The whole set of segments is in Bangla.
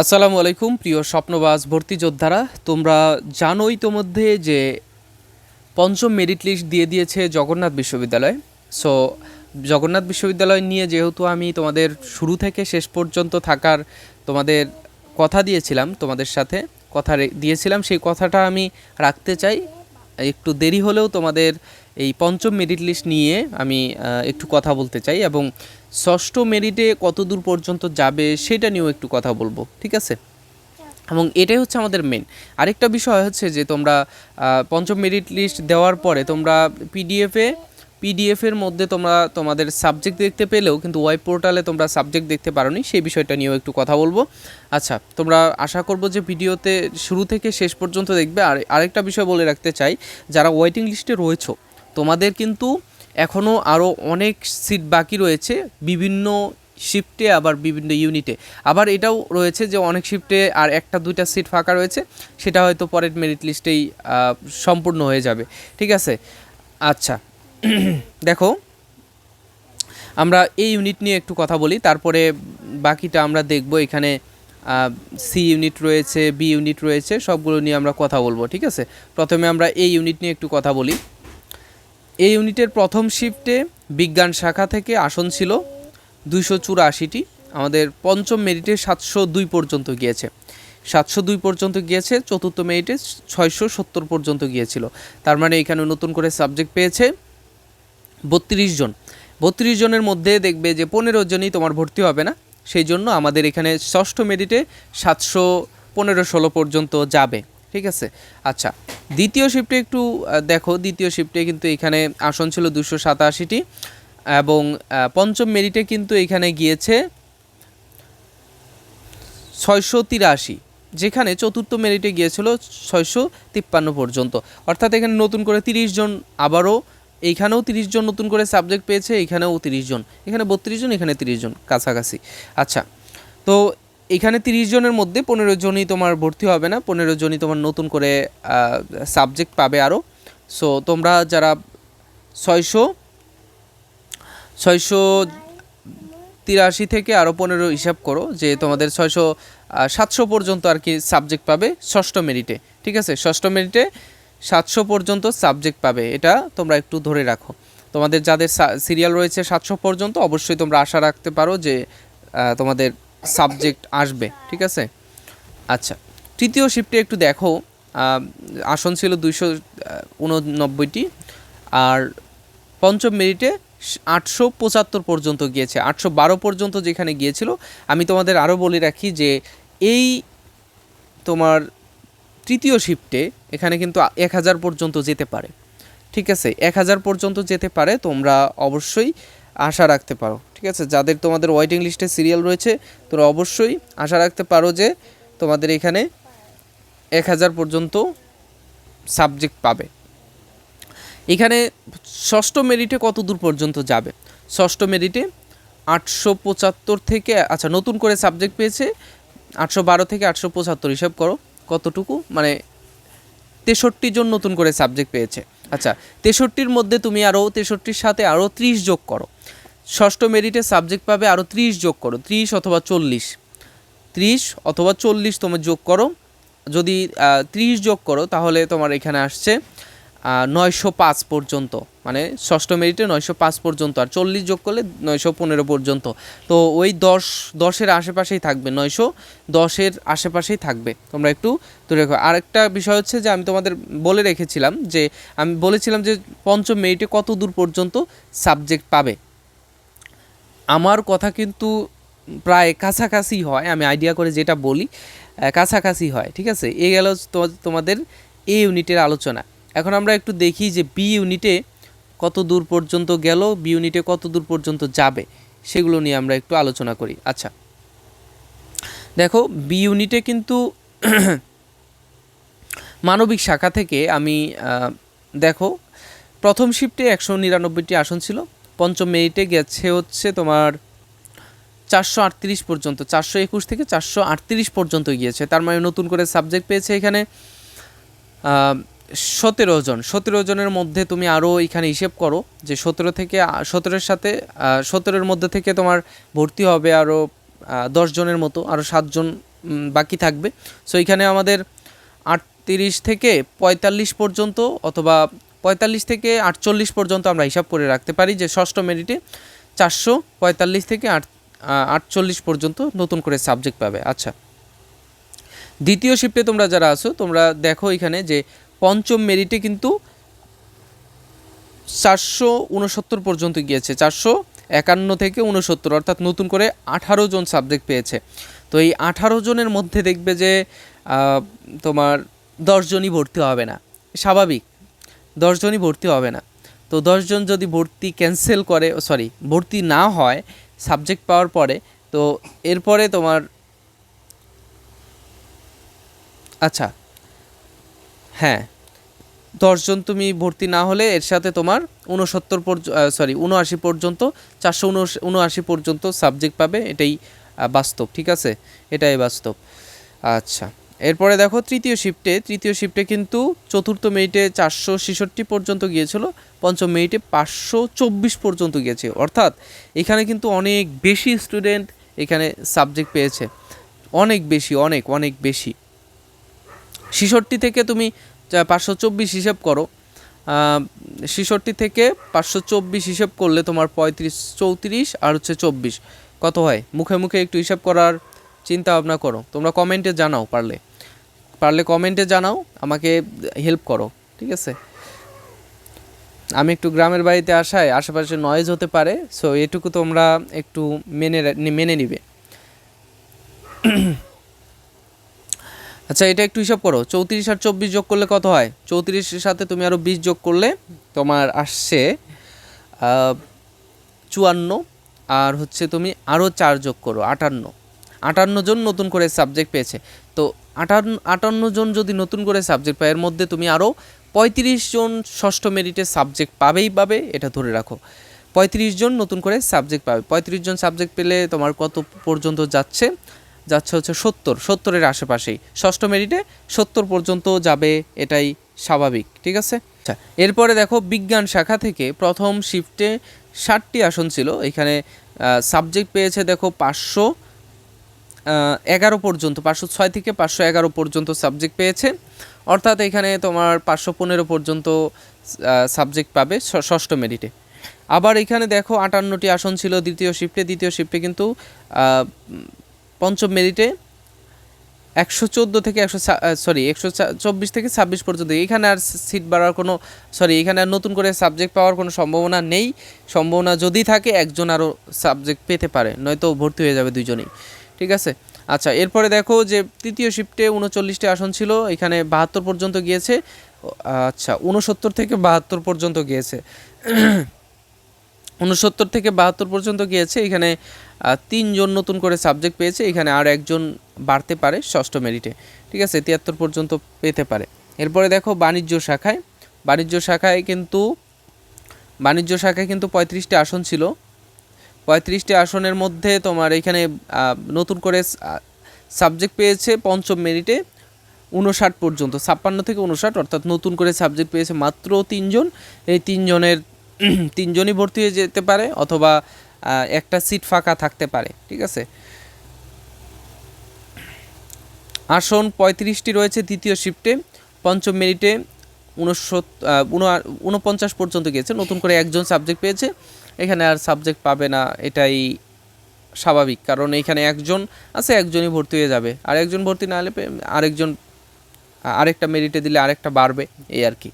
আসসালামু আলাইকুম, প্রিয় স্বপ্নবাস ভর্তি যোদ্ধারা। তোমরা জানোই তোমাধ্যে যে পঞ্চম মেরিট লিস্ট দিয়ে দিয়েছে জগন্নাথ বিশ্ববিদ্যালয়। সো জগন্নাথ বিশ্ববিদ্যালয় নিয়ে যেহেতু আমি তোমাদের শুরু থেকে শেষ পর্যন্ত থাকার তোমাদের কথা দিয়েছিলাম তোমাদের সাথে, কথা দিয়েছিলাম, সেই কথাটা আমি রাখতে চাই। একটু দেরি হলেও তোমাদের এই পঞ্চম মেরিট লিস্ট নিয়ে আমি একটু কথা বলতে চাই এবং ষষ্ঠ মেরিটে কত দূর পর্যন্ত যাবে সেটা নিয়েও একটু কথা বলব, ঠিক আছে? এবং এটাই হচ্ছে আমাদের মেন আরেকটা বিষয় হচ্ছে যে তোমরা পঞ্চম মেরিট লিস্ট দেওয়ার পরে তোমরা পিডিএফে পিডিএফের মধ্যে তোমরা তোমাদের সাবজেক্ট দেখতে পেলেও কিন্তু ওয়েব পোর্টালে তোমরা সাবজেক্ট দেখতে পারোনি, সেই বিষয়টা নিয়েও একটু কথা বলব। আচ্ছা তোমরা আশা করব যে ভিডিওতে শুরু থেকে শেষ পর্যন্ত দেখবে। আর আরেকটা বিষয় বলে রাখতে চাই, যারা ওয়েটিং লিস্টে রয়েছো তোমাদের কিন্তু এখনও আরও অনেক সিট বাকি রয়েছে বিভিন্ন শিফটে আবার বিভিন্ন ইউনিটে আবার এটাও রয়েছে যে অনেক শিফটে আর একটা দুইটা সিট ফাঁকা রয়েছে, সেটা হয়তো পরের মেরিট লিস্টেই সম্পূর্ণ হয়ে যাবে। ঠিক আছে? আচ্ছা। দেখো, আমরা এই ইউনিট নিয়ে একটু কথা বলি, তারপরে বাকিটা আমরা দেখব এখানে সি ইউনিট রয়েছে বি ইউনিট রয়েছে, সবগুলো নিয়ে আমরা কথা বলব, ঠিক আছে? প্রথমে আমরা এই ইউনিট নিয়ে একটু কথা বলি। এই ইউনিটের প্রথম শিফটে বিজ্ঞান শাখা থেকে আসন ছিল দুইশো চুরাশিটি। আমাদের পঞ্চম মেরিটে সাতশো দুই পর্যন্ত গিয়েছে। সাতশো দুই পর্যন্ত গিয়েছে, চতুর্থ মেরিটে ছয়শো সত্তর পর্যন্ত গিয়েছিল। তার মানে এখানে নতুন করে সাবজেক্ট পেয়েছে বত্রিশ জন। বত্রিশ জনের মধ্যে দেখবে যে পনেরো জনই তোমার ভর্তি হবে না। সেই জন্য আমাদের এখানে ষষ্ঠ মেরিটে সাতশো পনেরো ষোলো পর্যন্ত যাবে। ঠিক আছে? আচ্ছা দ্বিতীয় শিফটে একটু দেখো, দ্বিতীয় শিফটে কিন্তু এখানে আসন ছিল দুশো সাতাশিটি এবং পঞ্চম মেরিটে কিন্তু এখানে গিয়েছে ছয়শো তিরাশি, যেখানে চতুর্থ মেরিটে গিয়েছিল ছয়শো তিপ্পান্ন পর্যন্ত। অর্থাৎ এখানে নতুন করে তিরিশ জন আবারও, এইখানেও তিরিশ জন নতুন করে সাবজেক্ট পেয়েছে, এখানেও তিরিশ জন, এখানে বত্রিশ জন, এখানে তিরিশ জন কাছাকাছি। আচ্ছা তো এখানে তিরিশ জনের মধ্যে পনেরো জনই তোমার ভর্তি হবে না, পনেরো জনই তোমার নতুন করে সাবজেক্ট পাবে আরও সো তোমরা যারা ছয়শো ছয়শো তিরাশি থেকে আরও পনেরো হিসাব করো, যে তোমাদের ছয়শো সাতশো পর্যন্ত আর কি সাবজেক্ট পাবে ষষ্ঠ মেরিটে ঠিক আছে? ষষ্ঠ মেরিটে সাতশো পর্যন্ত সাবজেক্ট পাবে, এটা তোমরা একটু ধরে রাখো। তোমাদের যাদের সিরিয়াল রয়েছে সাতশো পর্যন্ত, অবশ্যই তোমরা আশা রাখতে পারো যে তোমাদের সাবজেক্ট আসবে, ঠিক আছে? আচ্ছা তৃতীয় শিফটে একটু দেখো আসন ছিল দুইশো উননব্বইটি, আর পঞ্চম মেরিটে আটশো পঁচাত্তর পর্যন্ত গিয়েছে, আটশো বারো পর্যন্ত যেখানে গিয়েছিল। আমি তোমাদের আরও বলে রাখি যে এই তোমার তৃতীয় শিফটে এখানে কিন্তু এক হাজার পর্যন্ত যেতে পারে, ঠিক আছে? এক হাজার পর্যন্ত যেতে পারে, তোমরা অবশ্যই আশা রাখতে পারো, ঠিক আছে? যাদের তোমাদের ওয়েটিং লিস্টে সিরিয়াল রয়েছে তোরা অবশ্যই আশা রাখতে পারো যে তোমাদের এখানে এক হাজার পর্যন্ত সাবজেক্ট পাবে। এখানে ষষ্ঠ মেরিটে কত দূর পর্যন্ত যাবে? ষষ্ঠ মেরিটে আটশো পঁচাত্তর থেকে আচ্ছা নতুন করে সাবজেক্ট পেয়েছে, আটশো বারো থেকে আটশো পঁচাত্তর, হিসাব করো, কতটুকু? মানে তেষট্টি জন নতুন করে সাবজেক্ট পেয়েছে। আচ্ছা তেষট্টির মধ্যে তুমি আরও তেষট্টির সাথে আরও ত্রিশ যোগ করো। ষষ্ঠ মেরিটে সাবজেক্ট পাবে আরও ত্রিশ যোগ করো, ত্রিশ অথবা চল্লিশ। ত্রিশ অথবা চল্লিশ তোমার যোগ করো। যদি ত্রিশ যোগ করো, তাহলে তোমার এখানে আসছে নয়শো পাঁচ পর্যন্ত। মানে ষষ্ঠ মেরিটে নয়শো পাঁচ পর্যন্ত আর চল্লিশ যোগ করলে নয়শো পনেরো পর্যন্ত। তো ওই দশ, দশের আশেপাশেই থাকবে, নয়শো দশের আশেপাশেই থাকবে। তোমরা একটু ধরে রাখো। আরেকটা বিষয় হচ্ছে যে আমি তোমাদের বলে রেখেছিলাম যে, আমি বলেছিলাম যে পঞ্চম মেরিটে কত দূর পর্যন্ত সাবজেক্ট পাবে। আমার কথা কিন্তু প্রায় কাছাকাছি হয়, আমি আইডিয়া করে যেটা বলি কাছাকাছি হয়, ঠিক আছে? এ গেল তোমাদের এ ইউনিটের আলোচনা। এখন আমরা একটু দেখি যে বি ইউনিটে কত দূর পর্যন্ত গেল বি ইউনিটে কত দূর পর্যন্ত যাবে, সেগুলো নিয়ে আমরা একটু আলোচনা করি। আচ্ছা। দেখো বি ইউনিটে কিন্তু মানবিক শাখা থেকে আমি দেখো, প্রথম শিফটে একশো নিরানব্বইটি আসন ছিল, পঞ্চম মেরিটে গেছে হচ্ছে তোমার চারশো আটত্রিশ পর্যন্ত, চারশো একুশ থেকে চারশো আটত্রিশ পর্যন্ত গিয়েছে। তার মানে নতুন করে সাবজেক্ট পেয়েছে এখানে সতেরো জন, সতেরো জনের মধ্যে তুমি আরও এখানে হিসেব করো যে সতেরো থেকে, সতেরোর সাথে সতেরোর মধ্যে থেকে তোমার ভর্তি হবে আরও দশ জনের মতো আরও সাতজন বাকি থাকবে। সো এখানে আমাদের আটত্রিশ থেকে পঁয়তাল্লিশ পর্যন্ত অথবা পঁয়তাল্লিশ থেকে আটচল্লিশ পর্যন্ত আমরা হিসাব করে রাখতে পারি যে ষষ্ঠ মেরিটে চারশো পঁয়তাল্লিশ থেকে আট আটচল্লিশ পর্যন্ত নতুন করে সাবজেক্ট পাবে। আচ্ছা দ্বিতীয় শিফটে তোমরা যারা আছো, তোমরা দেখো এখানে যে পঞ্চম মেরিটে কিন্তু চারশো উনসত্তর পর্যন্ত গিয়েছে, চারশো একান্ন থেকে উনসত্তর অর্থাৎ নতুন করে আঠারো জন সাবজেক্ট পেয়েছে। তো এই আঠারো জনের মধ্যে দেখবে যে তোমার দশজনই ভর্তি হবে না। স্বাভাবিক দশজনই ভর্তি হবে না। তো দশজন যদি ভর্তি ক্যান্সেল করে সরি ভর্তি না হয় সাবজেক্ট পাওয়ার পরে, তো এরপরে তোমার আচ্ছা হ্যাঁ দশজন তুমি ভর্তি না হলে এর সাথে তোমার উনসত্তর সরি উনআশি পর্যন্ত, চারশো উনআশি পর্যন্ত সাবজেক্ট পাবে, এটাই বাস্তব, ঠিক আছে? এটাই বাস্তব। আচ্ছা এরপরে দেখো তৃতীয় শিফটে তৃতীয় শিফটে কিন্তু চতুর্থ মিনিটে চারশো ছেষট্টি পর্যন্ত গিয়েছিল, পঞ্চম মিনিটে পাঁচশো চব্বিশ পর্যন্ত গিয়েছে। অর্থাৎ এখানে কিন্তু অনেক বেশি স্টুডেন্ট এখানে সাবজেক্ট পেয়েছে। অনেক বেশি, অনেক অনেক বেশি। ছেষট্টি থেকে তুমি পাঁচশো চব্বিশ হিসেব করো ছেষট্টি থেকে পাঁচশো চব্বিশ হিসেব করলে তোমার পঁয়ত্রিশ, চৌত্রিশ আর হচ্ছে চব্বিশ। কত হয়? মুখে মুখে একটু হিসাব করার চিন্তা ভাবনা করো। তোমরা কমেন্টে জানাও পারলে। পারলে কমেন্টে জানাও, আমাকে হেল্প করো, ঠিক আছে? আমি একটু গ্রামের বাড়িতে আসায় আশেপাশে নয়েজ হতে পারে সো এটুকু তোমরা একটু মেনে মেনে নিবে। আচ্ছা এটা একটু হিসাব করো। চৌত্রিশ আর চব্বিশ যোগ করলে কত হয়? চৌত্রিশের সাথে তুমি আরও বিশ যোগ করলে তোমার আসছে চুয়ান্ন। আর হচ্ছে তুমি আরও চার যোগ করো, আটান্ন। আটান্ন জন নতুন করে সাবজেক্ট পেয়েছে। তো আটান্ন আটান্ন জন যদি নতুন করে সাবজেক্ট পায়, এর মধ্যে তুমি আরও পঁয়ত্রিশ জন ষষ্ঠ মেরিটে সাবজেক্ট পাবেই পাবে, এটা ধরে রাখো। পঁয়ত্রিশ জন নতুন করে সাবজেক্ট পাবে। পঁয়ত্রিশ জন সাবজেক্ট পেলে তোমার কত পর্যন্ত যাচ্ছে? যাচ্ছে হচ্ছে সত্তর সত্তরের আশেপাশেই। ষষ্ঠ মেরিটে সত্তর পর্যন্ত যাবে এটাই স্বাভাবিক ঠিক আছে? আচ্ছা। এরপরে দেখো বিজ্ঞান শাখা থেকে প্রথম শিফটে ষাটটি আসন ছিল। এখানে সাবজেক্ট পেয়েছে দেখো পাঁচশো এগারো পর্যন্ত পাঁচশো ছয় থেকে পাঁচশো এগারো পর্যন্ত সাবজেক্ট পেয়েছে। অর্থাৎ এখানে তোমার পাঁচশো পনেরো পর্যন্ত সাবজেক্ট পাবে ষষ্ঠ মেরিটে। আবার এখানে দেখো আটান্নটি আসন ছিল দ্বিতীয় শিফটে। দ্বিতীয় শিফটে কিন্তু পঞ্চম মেরিটে একশো চোদ্দ থেকে একশো সরি একশো চব্বিশ থেকে ছাব্বিশ পর্যন্ত। এখানে আর সিট বাড়ার কোনো সরি এখানে আর নতুন করে সাবজেক্ট পাওয়ার কোনো সম্ভাবনা নেই। সম্ভাবনা যদি থাকে, একজন আরও সাবজেক্ট পেতে পারে, নয়তো ভর্তি হয়ে যাবে দুজনেই ঠিক আছে? আচ্ছা এরপরে দেখো যে তৃতীয় শিফটে উনচল্লিশটি আসন ছিল, এখানে বাহাত্তর পর্যন্ত গিয়েছে। আচ্ছা উনসত্তর থেকে বাহাত্তর পর্যন্ত গিয়েছে। উনসত্তর থেকে বাহাত্তর পর্যন্ত গিয়েছে, এখানে তিনজন নতুন করে সাবজেক্ট পেয়েছে, এখানে আর একজন বাড়তে পারে ষষ্ঠ মেরিটে ঠিক আছে, তিয়াত্তর পর্যন্ত পেতে পারে। এরপরে দেখো বাণিজ্য শাখায়। বাণিজ্য শাখায় কিন্তু, বাণিজ্য শাখায় কিন্তু পঁয়ত্রিশটি আসন ছিল। পঁয়ত্রিশটি আসনের মধ্যে তোমার এখানে নতুন করে সাবজেক্ট পেয়েছে পঞ্চম মেরিটে উনষাট পর্যন্ত। ছাপ্পান্ন থেকে উনষাট অর্থাৎ নতুন করে সাবজেক্ট পেয়েছে মাত্র তিনজন। এই তিনজনের, তিনজনই ভর্তি হয়ে যেতে পারে, অথবা একটা সিট ফাঁকা থাকতে পারে, ঠিক আছে? আসন পঁয়ত্রিশটি রয়েছে দ্বিতীয় শিফটে, পঞ্চম মেরিটে উনসত্ত উনপঞ্চাশ পর্যন্ত গিয়েছে, নতুন করে একজন সাবজেক্ট পেয়েছে, এখানে আর সাবজেক্ট পাবে না, এটাই স্বাভাবিক, কারণ এখানে একজন আছে, একজনই ভর্তি হয়ে যাবে আর একজন ভর্তি না হলে আরেকজন আরেকটা মেরিটে দিলে আরেকটা বাড়বে, এই আর কি।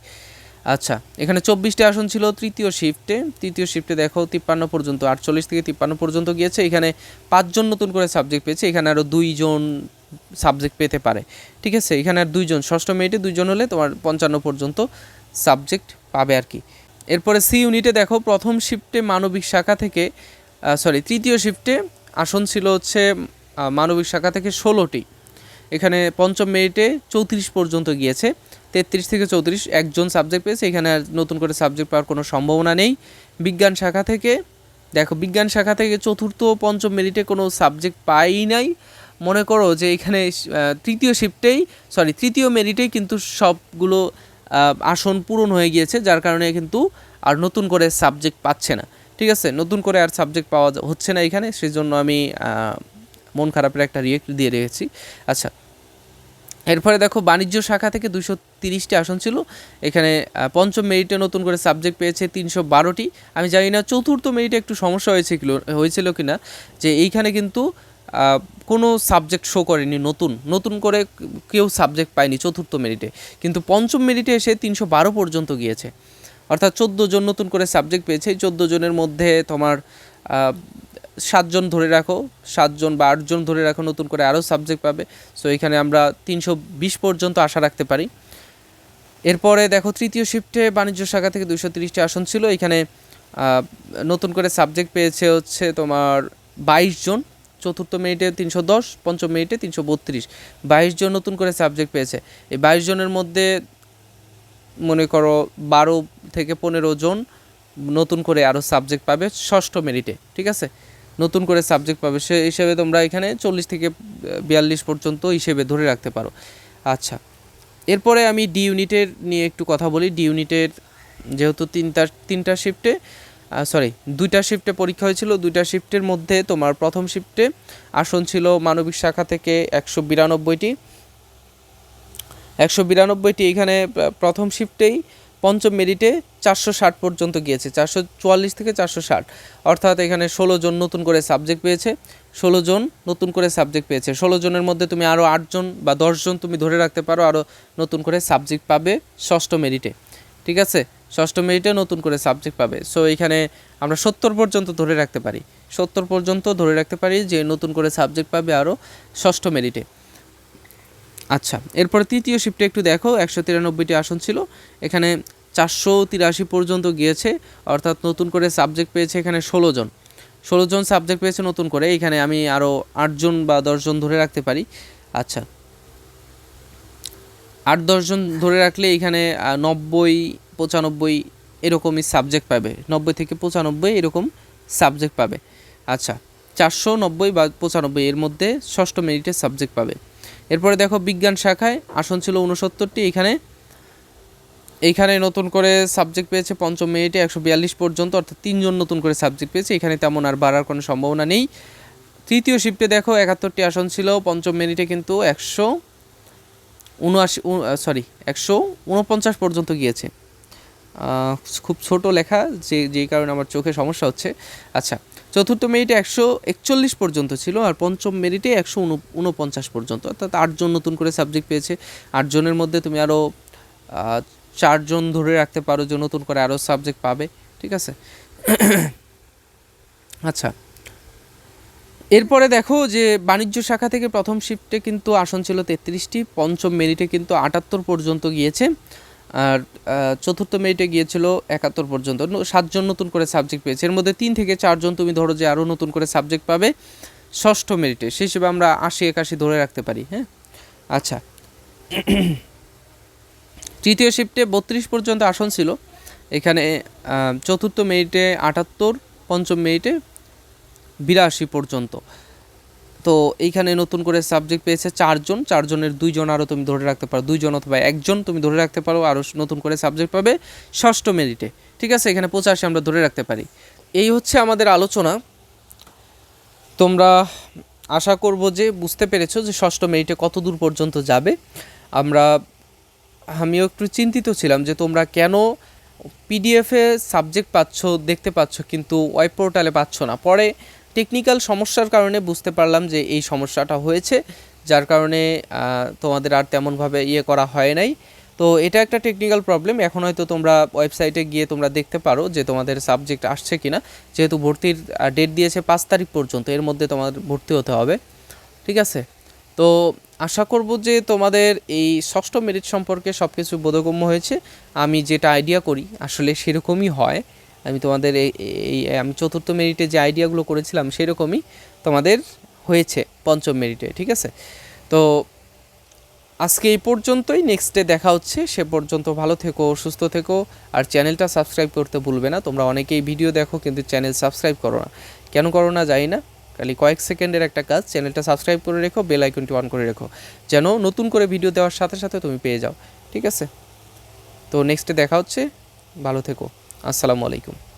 আচ্ছা এখানে চব্বিশটি আসন ছিল, তৃতীয় শিফটে তৃতীয় শিফটে দেখো, তিপ্পান্ন পর্যন্ত, আটচল্লিশ থেকে তিপ্পান্ন পর্যন্ত গিয়েছে। এখানে পাঁচজন নতুন করে সাবজেক্ট পেয়েছে, এখানে আরও দুইজন সাবজেক্ট পেতে পারে। ঠিক আছে, এখানে আর দুইজন, ষষ্ঠ মিনিটে দুইজন হলে তোমার পঞ্চান্ন পর্যন্ত সাবজেক্ট পাবে আর কি। এরপরে সি ইউনিটে দেখো, প্রথম শিফটে মানবিক শাখা থেকে সরি তৃতীয় শিফটে আসন ছিল হচ্ছে মানবিক শাখা থেকে ষোলোটি। এখানে পঞ্চম মিনিটে চৌত্রিশ পর্যন্ত গিয়েছে। তেত্রিশ থেকে চৌত্রিশ একজন সাবজেক্ট পেয়েছে, এখানে আর নতুন করে সাবজেক্ট পাওয়ার কোনো সম্ভাবনা নেই। বিজ্ঞান শাখা থেকে, দেখো বিজ্ঞান শাখা থেকে চতুর্থ পঞ্চম মিনিটে কোনো সাবজেক্ট পাই নাই। মনে করো যে এখানে তৃতীয় শিফটেই সরি তৃতীয় মেরিটেই কিন্তু সবগুলো আসন পূরণ হয়ে গিয়েছে, যার কারণে কিন্তু আর নতুন করে সাবজেক্ট পাচ্ছে না। ঠিক আছে? নতুন করে আর সাবজেক্ট পাওয়া হচ্ছে না এখানে সেই জন্য আমি মন খারাপের একটা রিয়েক্ট দিয়ে রেখেছি। আচ্ছা এরপরে দেখো বাণিজ্য শাখা থেকে দুশো তিরিশটি আসন ছিল। এখানে পঞ্চম মেরিটে নতুন করে সাবজেক্ট পেয়েছে তিনশো বারোটি। আমি জানি না চতুর্থ মেরিটে একটু সমস্যা হয়েছিল হয়েছিল কি না যে এইখানে কিন্তু কোনো সাবজেক্ট শো করেনি নতুন। নতুন করে কেউ সাবজেক্ট পায়নি চতুর্থ মেরিটে। কিন্তু পঞ্চম মেরিটে এসে তিনশো বারো পর্যন্ত গিয়েছে। অর্থাৎ চোদ্দ জন নতুন করে সাবজেক্ট পেয়েছে। চোদ্দ জনের মধ্যে তোমার সাতজন ধরে রাখো, সাতজন বা আটজন ধরে রাখো, নতুন করে আরও সাবজেক্ট পাবে। সো এখানে আমরা তিনশো বিশ পর্যন্ত আশা রাখতে পারি। এরপরে দেখো, তৃতীয় শিফটে বাণিজ্য শাখা থেকে দুশো তিরিশটি আসন ছিল। এখানে নতুন করে সাবজেক্ট পেয়েছে হচ্ছে তোমার বাইশ জন। চতুর্থ মিনিটে তিনশো দশ, পঞ্চম মিনিটে তিনশো বত্রিশ। বাইশ জন নতুন করে সাবজেক্ট পেয়েছে। এই বাইশ জনের মধ্যে মনে করো বারো থেকে পনেরো জন নতুন করে আরও সাবজেক্ট পাবে ষষ্ঠ মেরিটে ঠিক আছে? নতুন করে সাবজেক্ট পাবে, সে হিসেবে তোমরা এখানে চল্লিশ থেকে বিয়াল্লিশ পর্যন্ত হিসেবে ধরে রাখতে পারো। আচ্ছা এরপরে আমি ডি ইউনিটের নিয়ে একটু কথা বলি। ডি ইউনিটের যেহেতু তিনটা তিনটা শিফটে সরি দুইটা শিফটে পরীক্ষা হয়েছিল, দুইটা শিফটের মধ্যে তোমার প্রথম শিফটে আসন ছিল মানবিক শাখা থেকে একশো বিরানব্বইটি। একশো বিরানব্বইটি এখানে প্রথম শিফটেই পঞ্চম মেরিটে চারশো ষাট পর্যন্ত গিয়েছে, চারশো চুয়াল্লিশ থেকে চারশো ষাট। অর্থাৎ এখানে ষোলো জন নতুন করে সাবজেক্ট পেয়েছে, ষোলো জন নতুন করে সাবজেক্ট পেয়েছে। ষোলো জনের মধ্যে তুমি আরও আটজন বা দশজন তুমি ধরে রাখতে পারো আরও নতুন করে সাবজেক্ট পাবে ষষ্ঠ মেরিটে। ঠিক আছে? ষষ্ঠ মেরিটে নতুন করে সাবজেক্ট পাবে। সো এখানে আমরা সত্তর পর্যন্ত ধরে রাখতে পারি। সত্তর পর্যন্ত ধরে রাখতে পারি যে নতুন করে সাবজেক্ট পাবে আরও ষষ্ঠ মেরিটে। আচ্ছা এরপর তৃতীয় শিফটে একটু দেখো, একশো তিরানব্বইটি আসন ছিল, এখানে চারশো তিরাশি পর্যন্ত গিয়েছে, অর্থাৎ নতুন করে সাবজেক্ট পেয়েছে এখানে ষোলো জন। ষোলো জন সাবজেক্ট পেয়েছে নতুন করে, এখানে আমি আরও আটজন বা দশজন ধরে রাখতে পারি। আচ্ছা আট দশজন ধরে রাখলে এখানে নব্বই, পঁচানব্বই এরকমই সাবজেক্ট পাবে। নব্বই থেকে পঁচানব্বই এরকম সাবজেক্ট পাবে। আচ্ছা চারশো নব্বই বা পঁচানব্বই এর মধ্যে ষষ্ঠ মেরিটের সাবজেক্ট পাবে। এরপরে দেখো বিজ্ঞান শাখায়, আসন ছিল উনসত্তরটি এখানে এইখানে নতুন করে সাবজেক্ট পেয়েছে পঞ্চম মিনিটে একশো বিয়াল্লিশ পর্যন্ত, অর্থাৎ তিনজন নতুন করে সাবজেক্ট পেয়েছে, এখানে তেমন আর বাড়ার কোনো সম্ভাবনা নেই। তৃতীয় শিফটে দেখো একাত্তরটি আসন ছিল, পঞ্চম মিনিটে কিন্তু একশো উনআশি সরি একশো উনপঞ্চাশ পর্যন্ত গিয়েছে। খুব ছোট লেখা, যে যেই কারণে আমার চোখে সমস্যা হচ্ছে। আচ্ছা চতুর্থ মেরিটে একশো একচল্লিশ পর্যন্ত ছিল আর পঞ্চম মেরিটে একশো উনপঞ্চাশ পর্যন্ত। অর্থাৎ আটজন নতুন করে সাবজেক্ট পেয়েছে। আটজনের মধ্যে তুমি আরও চারজন ধরে রাখতে পারো যে নতুন করে আরও সাবজেক্ট পাবে। ঠিক আছে? আচ্ছা। এরপরে দেখো যে বাণিজ্য শাখা থেকে প্রথম শিফটে কিন্তু আসন ছিল তেত্রিশটি, পঞ্চম মেরিটে কিন্তু আটাত্তর পর্যন্ত গিয়েছে। আর চতুর্থ মেরিটে গিয়েছিল একাত্তর পর্যন্ত। সাতজন নতুন করে সাবজেক্ট পেয়েছে। এর মধ্যে তিন থেকে চারজন তুমি ধরো যে আরও নতুন করে সাবজেক্ট পাবে। ষষ্ঠ মেরিটে সেই হিসেবে আমরা আশি একাশি ধরে রাখতে পারি হ্যাঁ? আচ্ছা। তৃতীয় শিফটে বত্রিশ পর্যন্ত আসন ছিল। এখানে চতুর্থ মেরিটে আটাত্তর, পঞ্চম মেরিটে বিরাশি পর্যন্ত। তো এইখানে নতুন করে সাবজেক্ট পেয়েছে চারজন, চারজনের দুইজন আরও তুমি ধরে রাখতে পারো, দুইজন অথবা একজন তুমি ধরে রাখতে পারো আরও নতুন করে সাবজেক্ট পাবে ষষ্ঠ মেরিটে ঠিক আছে? এখানে পঁচাশি আমরা ধরে রাখতে পারি। এই হচ্ছে আমাদের আলোচনা। তোমরা আশা করব যে বুঝতে পেরেছ যে ষষ্ঠ মেরিটে কত দূর পর্যন্ত যাবে। আমরা, আমিও একটু চিন্তিত ছিলাম যে তোমরা কেন পিডিএফে সাবজেক্ট পাচ্ছ, দেখতে পাচ্ছ, কিন্তু ওয়েব পোর্টালে পাচ্ছ না। পরে টেকনিক্যাল সমস্যার কারণে বুঝতে পারলাম যে এই সমস্যাটা হয়েছে, যার কারণে তোমাদের আর তেমনভাবে ইয়ে করা হয় নাই। তো এটা একটা টেকনিক্যাল প্রবলেম এখন হয়তো তোমরা ওয়েবসাইটে গিয়ে তোমরা দেখতে পারো যে তোমাদের সাবজেক্ট আসছে কি না যেহেতু ভর্তির ডেট দিয়েছে পাঁচ তারিখ পর্যন্ত, এর মধ্যে তোমাদের ভর্তি হতে হবে। ঠিক আছে? তো আশা করব যে তোমাদের এই ষষ্ঠ মেরিট সম্পর্কে সব কিছু বোধগম্য হয়েছে। আমি যেটা আইডিয়া করি, আসলে সেরকমই হয়। আমি তোমাদের এই আমি চতুর্থ মেরিটে যে আইডিয়াগুলো করেছিলাম সেরকমই তোমাদের হয়েছে পঞ্চম মেরিটে ঠিক আছে? তো আজকে এই পর্যন্তই নেক্সট ডে দেখা হচ্ছে, সে পর্যন্ত ভালো থেকো, সুস্থ থেকো, আর চ্যানেলটা সাবস্ক্রাইব করতে ভুলবে না, তোমরা অনেকেই ভিডিও দেখো কিন্তু চ্যানেল সাবস্ক্রাইব করো না। কেন করো না জানি না, খালি কয়েক সেকেন্ডের একটা কাজ চ্যানেলটা সাবস্ক্রাইব করে রেখো বেল আইকনটি অন করে রেখো, যেন নতুন করে ভিডিও দেওয়ার সাথে সাথে তুমি পেয়ে যাও, ঠিক আছে? তো নেক্সটে দেখা হচ্ছে, ভালো থেকো। আসসালামু আলাইকুম